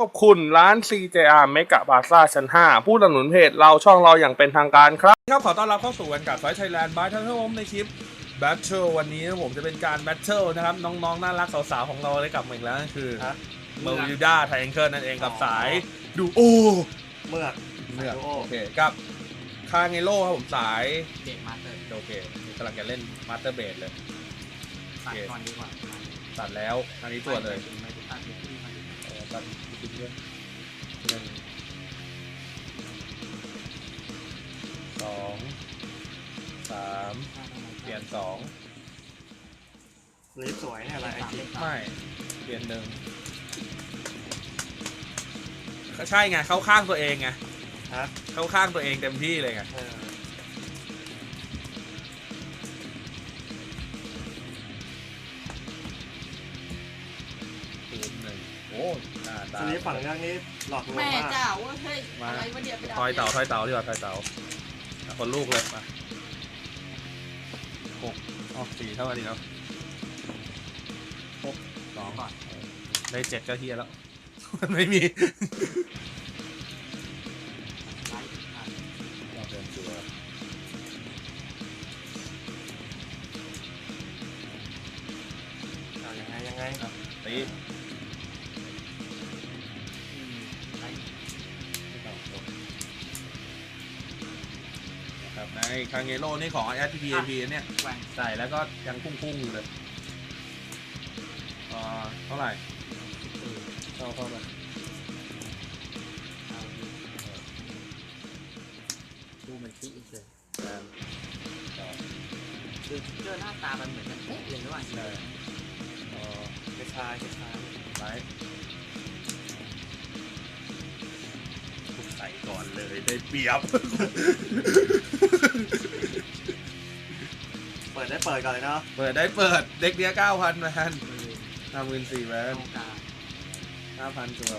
ขอบคุณร้าน CJR เมกะบาซ่าชั้น 5 ผู้สนับสนุนเพจเราช่องเราอย่างเป็นทางการครับครับขอต้อนรับเข้าสู่กันกับไฟไทยแลนด์บายทันเทอร์ในคลิปแบทเทิลวันนี้นะผมจะเป็นการแบทเทิลนะครับ น้องๆ น่ารักสาวๆ ของเราได้กลับมาอีกแล้วนั่นคือฮะเมอร์วิลดาไทแองเกิลนั่นเองกับอ๋อสายดูโอเมือกเมื่อดูโอโอเคกับคาเงโร่ครับผมสายเด็กมาสเตอร์โอเคนี่กำลังจะเล่นมาสเตอร์เบดเลยตัดก่อนดีกว่าตัดแล้วอันนี้ตัวเลยไม่ได้ตัด อยู่ที่มันเออตัดอีกเรื่องหนึ่งสองสามเปลี่ยนสองลิฟสวยเนี่ยอะไรไอจีไม่เปลี่ยนหนึ่งก็ใช่ไงเข้าข้างตัวเองไงฮะเข้าข้างตัวเองเต็มที่เลยไงเออศูนย์หนึ่ง โอ้หน้าตาทีนี้ฝั่งเรื่องนี้หลอกลวงแม่มากเจ้าว่าเฮ้ยมาอะไรวะเนี่ยไปดับทอยเต่าทอยเต่าดีกว่าทอยเต่าอะคนลูกเลยมาหกอ๋อสี่เท่ากันดีเนาะหกสองก่อนได้เจ็ดก็เฮียแล้ว มันไม่มี นะครับในคางเงโร่นี่ของ s p p a p เนี่ยแหวนใส่แล้วก็ยังพุ่งๆอยู่เลยอ่าเท่าไหร่เข้าเข้ามาดูมือนที่อีกเลยคือเจอหน้าตามันเหมือนกันเป๊ะเลยด้วยใช่เอ่อเกชายเกชายไลท์ใส่ก่อนเลยได้เปรียบ เปิดได้เปิดก่อนเลยเนาะเปิดได้เปิดเด็กเดียวเก้าพันแมนมือห้าหมื่นสี่แมตนรงกลางห้าพันตัว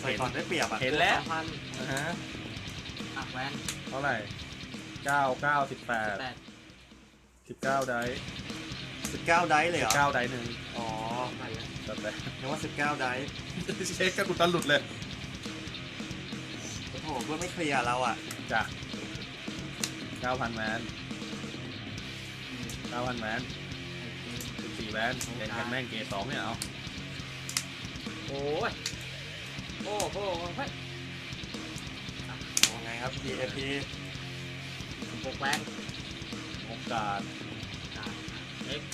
ใส่ก่อนได้เปรียบอะเห็นแล้วสองพันนะฮะอะแหวนเท่าไหร่เก้าเก้าสิบแปดแปดสิบเก้าได้สิบเก้าได้เลยสิเหรบอเก้าได้หนึ่งอ๋อไปแล้วแต่แต่นึกว่าสิบเก้าได้เช็คกันอุตลุดเลยโอ้โหเพื่อนไม่เคลียร์เราอะจ้ะ เก้าพันแมนอืมเก้าพันแมนโอเคสิบสี่แมนเล่นกันแม่งเกรดสองเนี่ยเอาโอ้ยโอ้โหเฮ้ยเอาไงครับ DAP หกแหวนโอกาสอะเอ็กซ์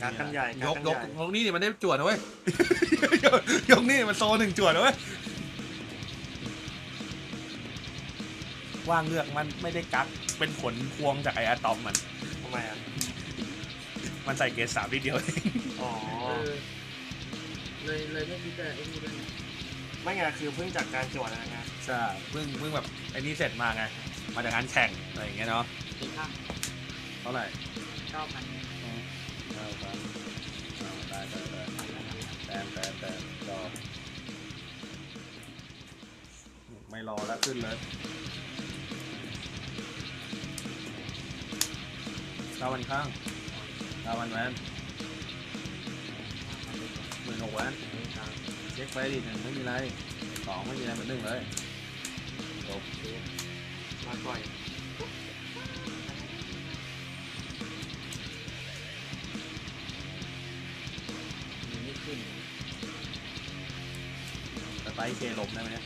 การกันใหญ่ยการกกันยใหกญ่ยกนี่มันได้จวดนะเว้ยยกนี่มันโซนหนึ่งจวดนะเว้ย ว่างเลือกมันไม่ได้กักเป็นผลพวงจากไออะตอมมัน ทำไมอะ มันใส่เกรดสามทีเดียวเองอ๋อ เออเลยเลยไม่คิดจะไอ้นี่ด้วยนะไม่ไงคือเพิ่งจากการจวดนะไงใช่เพิ่งเพิ่งแบบไอ้นี่เสร็จมาไง มาจากงานแข่งอะไรอย่างเงี้ยเนาะตีข้างเท่าไหร่เก้าพันเก้าพันเอาได้ได้ได้ไปแล้วกันแต้มแต้มแต้มรอไม่รอแล้วขึ้นเลย เก้าพันข้างเก้าพันแวนหมื่นหกแวนเช็คไปดิหนึ่งไม่มีไรสองไม่มีอะไรเหมือนหนึ่งเลยจบมาก่อยมีไม่ขึ้นสไตล์เคลมได้ไหมเนี่ย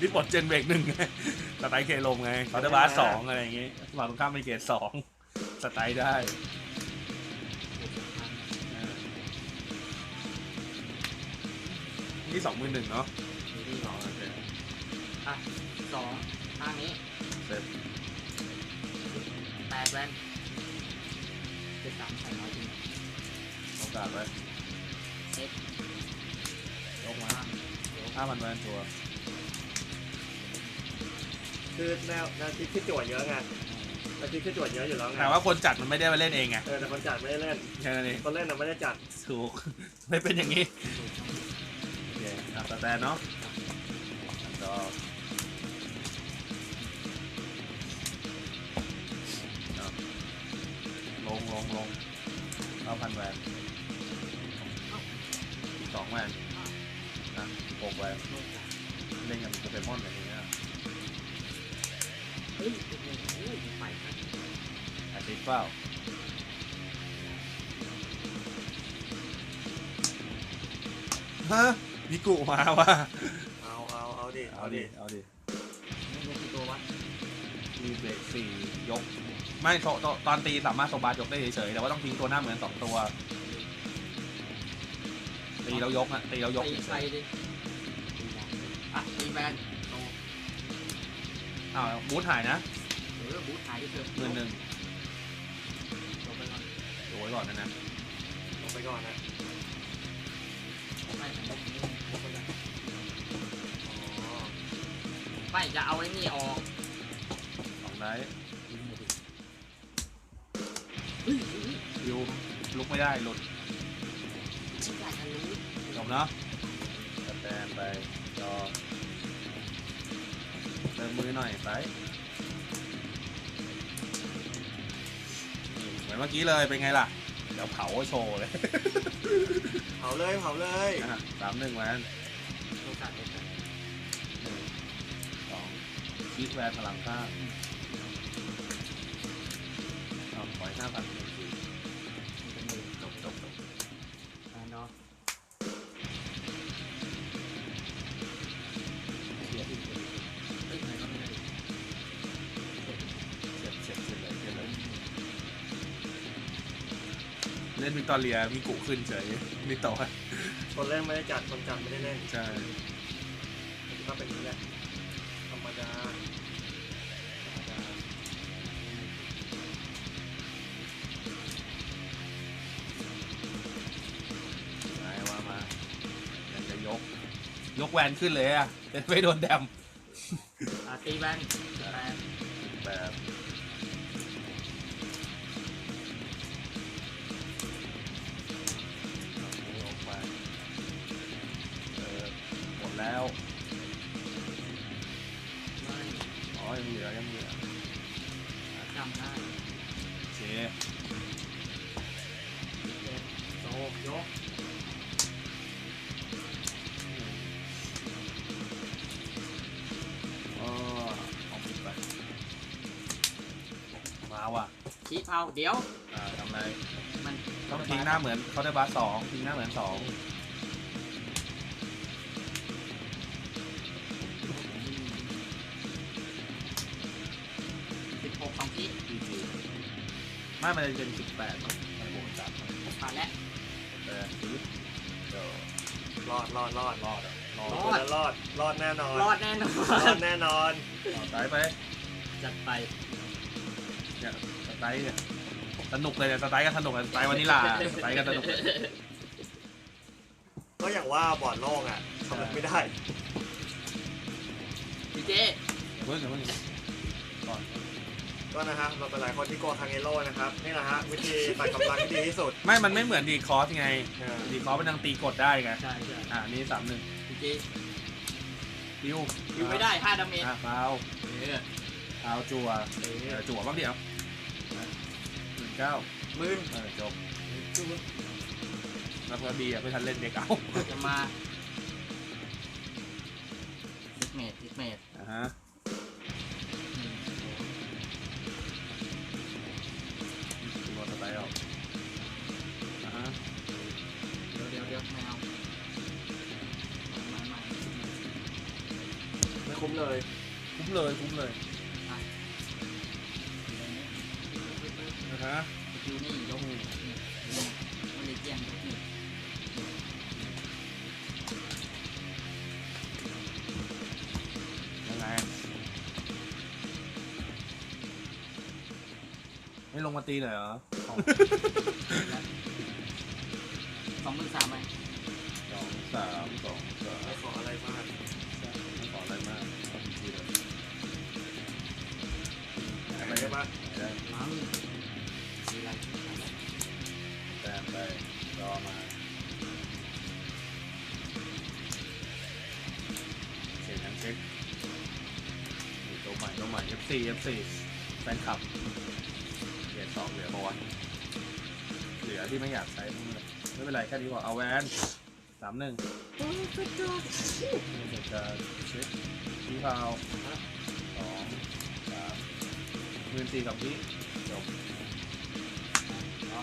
นี่ปลดเจนเบรกหนึ่งไงสไตล์เคลมไงคาร์ดบาสสองอะไรอย่างงี้ฝั่งตรงข้ามไม่เกรดสอง สไตล์ได้หกพันเออนี่สองหมื่นหนึ่งเนาะมีที่สองอะสองข้างนี้เสร็จแปดแวนเจ็ดสามใส่น้อยจริงโอกาสไว้เอ็กซ์ยกมาห้าพันแวนตัว คือแนวแนวคิดที่จวดเยอะไง แนวคิดที่จวดเยอะอยู่แล้วไงแต่ว่าคนจัดมันไม่ได้มาเล่นเองไงเออแต่คนจัดไม่ได้เล่น แค่นั้นเองคนเล่นน่ะไม่ได้จัดถูก ไม่เป็นอย่างนี้โอเคอะสแตนเนาะแล้วก็เอาลงลงลงเก้าพันแวนสองแวนนะหกแวนเล่นกับโปเกมอนอะไรอย่างเงี้ยเฮ้ยโอ้โหไปครับอาทิตย์เปล่าฮะมิกุมาว่ะเอาเอาเอาดิเอาดิเอาดินี่ก็คือตัววัดมีเบรกสี่ยก ไม่โซโซตอนตีสามารถโซบาร์ยกได้เฉยๆแต่ว่าต้องทิ้งตัวหน้าเหมือนสองตัว ตีแล้วยกอะตีแล้วยกตีใครดิอะตีแบนโต อ้าวบูทหายนะเออบูทหายเถอะหมื่นหนึ่งลงไปก่อนดูไว้ก่อนนะนะลงไปก่อนนะไม่ไม่ไม่ลงไปก่อนอ๋อไม่จะเอาไอ้นี่ออกสองได้เฮ้ยเฮ้ยยูลุกไม่ได้หลุดชิบหายกันรู้จบเนาะสแตนไปรอเติมมือหน่อยไปนี่เหมือนเมื่อกี้เลยเป็นไงล่ะ เดี๋ยวเผาโชว์เลยเผาเลยเผาเลยอะสามหนึ่งแวนโอกาสโอกาสหนึ่งสองคิดแวนพลังข้างเอาปล่อยห้าพันหนึ่งสี่เป็น ตอเรียมีกุขึ้นเฉยมีโตะคนเล่นไม่ได้จัดคนจัดไม่ได้เล่นใช่มันก็เป็นอย่างนี้แหละธรรมดาธรรมดาไหนว่ามายังจะยกยกแวนขึ้นเลยอะเป็นไม่โดนแดมอะตีแบนแบนแบ แล้วอ๋อยังเหลือยังเหลือจำได้โอเคเจ็ดโตยกอ๋อเอาปิดไปมาว่ะชี้เผาเดี๋ยวอ่าทำไรมันต้องทิ้งหน้าเหมือนเขาได้บาสสองทิ้งหน้าเหมือนสอง ไม่มันจะเป็นสิบแปดมั้งไอ้โบจับผ่านแล้วแต่ซื้อเดี๋ยวรอดรอดรอดรอดอะรอดรคนนั้นรอดรอดแน่นอนรอดแน่นอรอนดแน่นอนเอาไตไปจัดไปเนี่ยสไตล์เนี่ยสนุกเลยเนี่ยสไตล์ก็สนุกเลยสไตล์วานิลลาสไตล์ก็สนุกเลยก็อย่างว่าบอร์ดโล่งอะทำอะไรไม่ได้พี่เจอย่าเพิ่งอย่าเพิ่งก่อน ก็นะฮะเราเป็นหลายคนที่กลัวคังเอโร่นะครับนี่แหละฮะวิธีตัดกำลังที่ดีที่สุด ไม่ มันไม่เหมือนดีคอสไง เออ ดีคอสมันยังตีกดได้ไง ใช่ใช่อ่า นี่สามหนึ่งพี่เจดิวอยู่ไม่ได้ห้าดาเมจอะเปล่าเออเปล่าจั่วเอเอออจั่วบ้างเดียวหนึ่งเก้ามืนเออจบแล้วเพื่อบีอะไม่ทันเล่นเด็กเอาจะมาซิกเมตซิกเมตอ่าฮะ เลยคุ้มเลยคุ้มเลยนะฮะสกิลนี่ยกนี่นี่มันเลยเจียงยกนี่ยังไงไม่ลงมาตีหน่อยเหรอสองสองหมื่นสามไหมสองสามสองสามไม่ขออะไรมาก ไม่ขอะไรมากเอาทีๆเลยอะไรได้บ้างได้มั้งมีอะไรแต้มไปรอมาเช็คยังเช็คนี่ตัวใหม่ตัวใหม่ F4 F4 แฟนคลับเหรียญสองเหลือปะวะเหลือที่ไม่อยากใช้ไม่เป็นไรแค่นี้พอเอาแวนสามหนึ่ง จอกเดี๋ยวจะเช็คที่พาวสองสามหมื่นสี่กับพี่จบเอา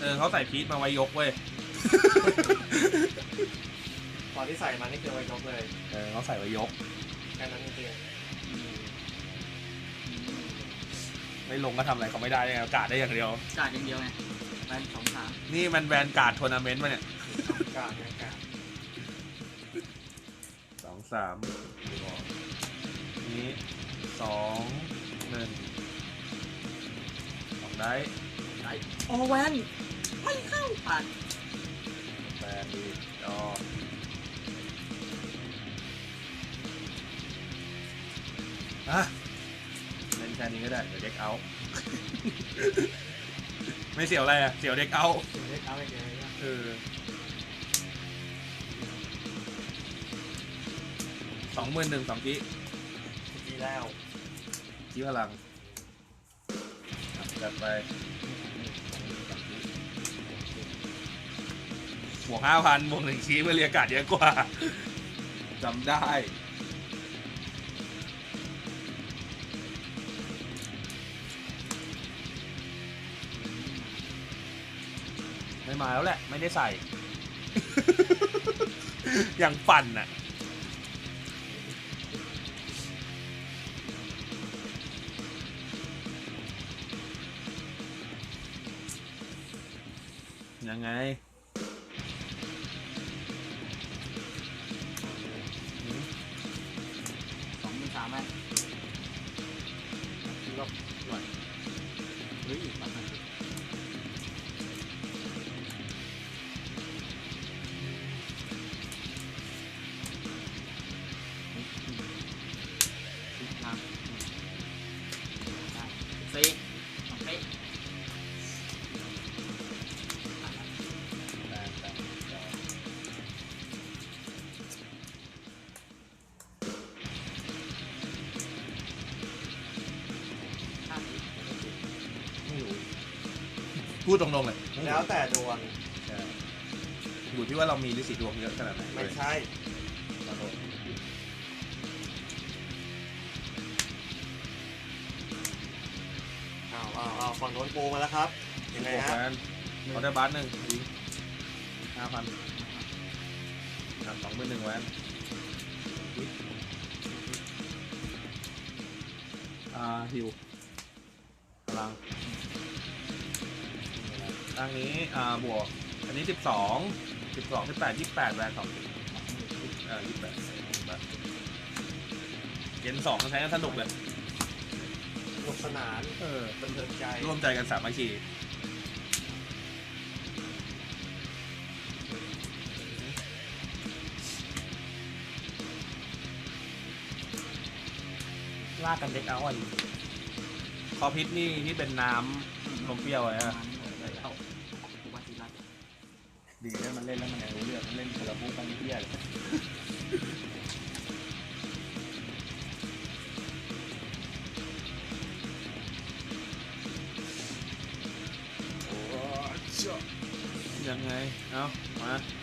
เออเขาใส่พีทมาไว้ยกเว้ยตอนที่ใส่มานี่คือไว้ยกเลยเออเขาใส่ไว้ยกแค่นั้นจริงไม่ลงก็ทำอะไรเขาไม่ได้ไงกาดได้อย่างเดียวกาดอย่างเดียวไง แบนสองสามนี่มันแวนการ์ดทัวร์นาเมนต์มาเนี่ยๆกล้าไม่กล้าสองสามนี้สองหนึ่งสองได้ไหนโอแวนไม่เข้าผ่านแปดดีจออะเล่นแค่นี้ก็ได้เดี๋ยวเด็กเอา ไม่เสียวอะไรอะเสียวเด็กเอาถึงได้เอาไปเลยเออสองหมื่นหนึ่งสองทีทีแล้วทีพลังจัดไปบวกห้าพันบวกหนึ่งชี้เพื่อเรียการ์ดเยอะกว่าจำได้ ไม่มาแล้วแหละ ไม่ได้ใส่ อย่างปั่นน่ะยังไง พูดตรงๆเลยแล้วแต่ดวงใช่อยู่ที่ว่าเรามีลิสิดวงเยอะขนาดไหนไม่ใช่ขอโทษอ้าวอ้าวอ้าวฝั่งโน้นโกมาแล้วครับ ยังไงบวกฮะแวนเขาได้บัสหนึ่งยิงห้าพันอะสองหมื่นหนึ่งแวนอ่าฮิวพลัง ตั้งนี้อ่าบวก อันนี้สิบสองสิบสองสิบแปดยี่สิบแปดแวนสองเอ่ายี่สิบแปดเกณฑ์สองใช้กันสนุกเลย สนุกสนานเออบันเทิงใจร่วมใจกันสามัคคีลากกันเด็กเอาอะคอพิษนี่ที่เป็นน้ำนมเปรี้ยวอะประฮะ มันเล่นแล้วมันยังรู้เรื่องมันเล่นคนละพวกกันเพี้ยเลยยังไง เอามา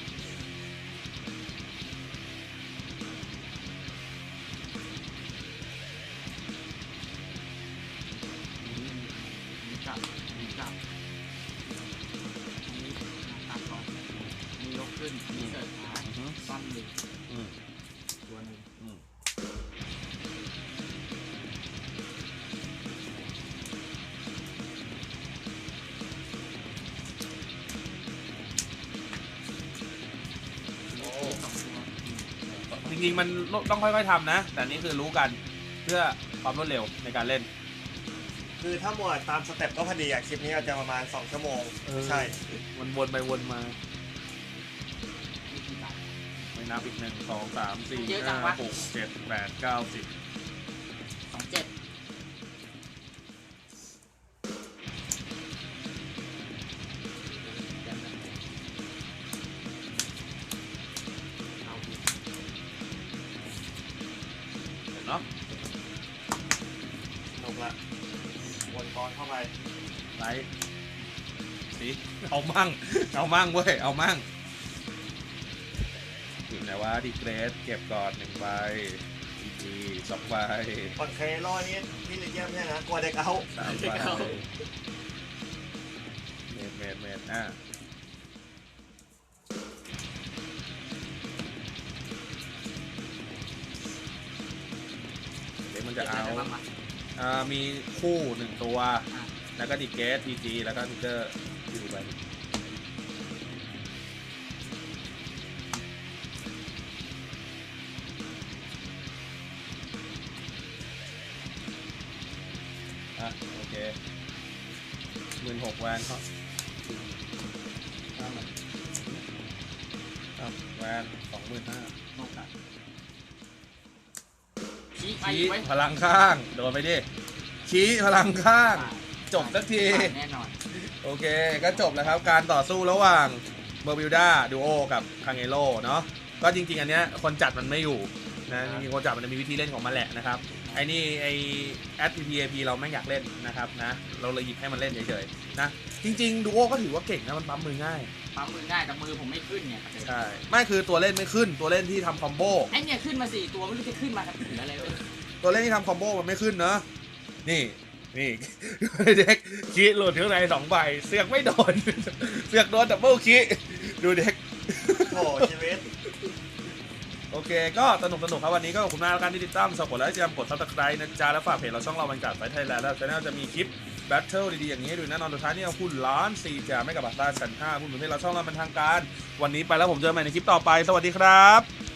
จริงๆ มันต้องค่อยๆทำนะ แต่นี่คือรู้กันเพื่อความรวดเร็วในการเล่น คือถ้าหมวดตามสเต็ปก็พอดีอะคลิปนี้อาจจะประมาณ 2 ชั่วโมง เออ ใช่ มันวนไปวนมาวิธีการไม่นับอีกหนึ่งสองสามสี่เยอะจัห้างวะ หกเจ็ดแปดเก้าสิบ ไปไลท์สิเอามั่ง เอามั่งเว้ย เอามั่งอยู่ไหนวะดีเกรสเก็บก่อนหนึ่งใบดีจีสองใบคอนเครอนี่พี่เลยเยี่ยมใช่ไหมกลัวเด็กเอาสามใบเมดเมดเมดอะเดี๋ยวมันจะเอา ได้บ้างปะอ่ามีคู่หนึ่งตัว แล้วก็ดีเกสทีจีแล้วก็นิกเกอร์อยู่ไปอะโอเคหมื่นหกแวนครับห้าหมื่นอะแวนสองหมื่นห้าโนกัด ชี้ไปชี้ไว้พลังข้างโดนไปดิชี้พลังข้าง จบสักทีแน่นอนโอเค ก็จบแล้วครับการต่อสู้ระหว่างเบอร์บิวด้าดูโอกับคังเอโร่เนาะก็จริง ๆ อันเนี้ยคนจัดมันไม่อยู่นะจริงๆคนจัดมันจะมีวิธีเล่นของมันแหละนะครับไอ้นี่ไอแอด PPAP เราไม่อยากเล่นนะครับนะเราเลยหยิบให้มันเล่นเฉยๆนะจริงๆดูโอก็ถือว่าเก่งนะมันปั๊มมือง่าย ปั๊มมือง่ายแต่มือผมไม่ขึ้นเนี่ยใช่ไม่คือตัวเล่นไม่ขึ้นตัวเล่นที่ทำคอมโบไอเนี่ยขึ้นมาสี่ตัวไม่รู้จะขึ้นมาทำถึงอะไรเลยตัวเล่นที่ทำคอมโบมันไม่ขึ้นเนอะนี่นี่เด็กคีหลุดถึงในสองใบเสือกไม่โดนเสือกโดนดับเบิลคีดูเด็กโถชีวิตโอเค ก็สนุกสนุกครับวันนี้ก็ขอบคุณมากแล้วกันที่ติดตามสกดและจำกดซับสไครต์นะจ๊ะแล้วฝากเพจเราช่องเราบรรยากาศไฟไทยแลนด์แล้วช anel จะมีคลิป แบทเทิลดีๆอย่างนี้ดูน่นอนสุดท้ายนี่เอาคุณล้านสี่จะไม่กับบัตรด้าชั้นห้าคุณเหมือนที่เราช่องเราเป็นทางการ วันนี้ไปแล้วผมเจอใหม่ในคลิปต่อไป สวัสดีครับ